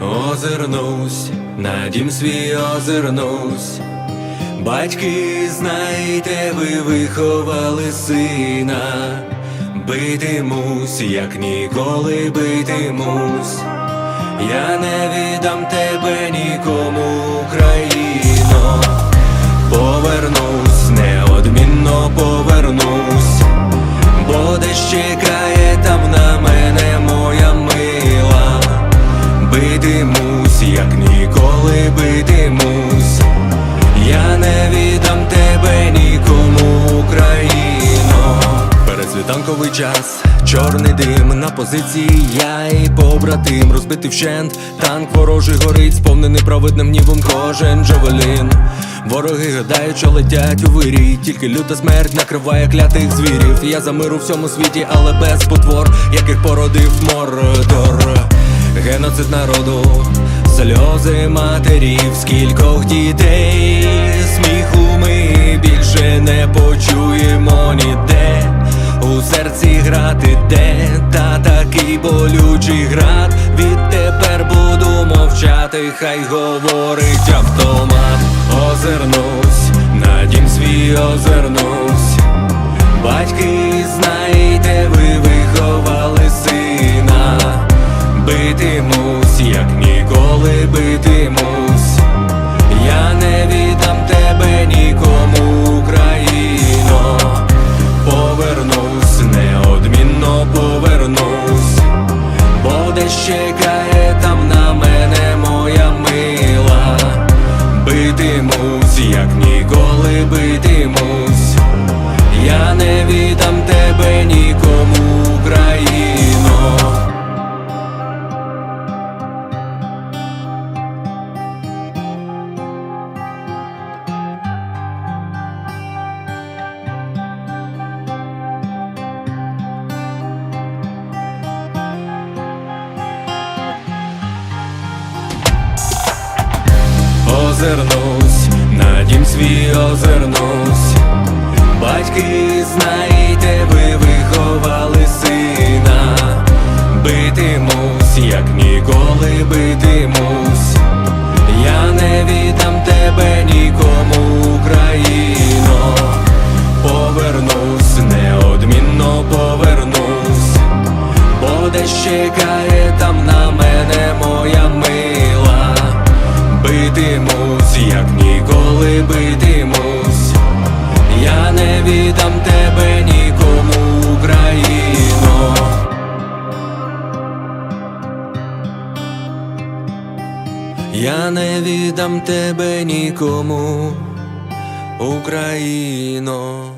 озирнусь, на дім свій озирнусь. Батьки, знайте, ви виховали сина, битимусь, як ніколи битимусь. Я не віддам тебе нікому, Україно. Час, чорний дим на позиції, я і побратим, розбитий вщент, танк ворожий горить, сповнений праведним гнівом кожен джавелін. Вороги гадають, що летять у вирій, тільки люта смерть накриває клятих звірів. Я за мир у всьому світі, але без потвор, яких породив мордор. Геноцид народу, сльози матерів, скількох дітей, сміху ми більше не почуємо грати де, та такий болючий град. Відтепер буду мовчати, хай говорить автомат. Озирнусь, на дім свій озирнусь. Батьки, Озирнусь, на дім свій озирнусь. Батьки, знаєте, ви виховали сина. Битимусь, як ніколи битимусь. Я не віддам тебе нікому, Україно. Повернусь, неодмінно повернусь. Бо десь чекає там на мене моя мила. Битимусь, як ніколи битимусь. Я не віддам тебе нікому, Україно. Я не віддам тебе нікому, Україно.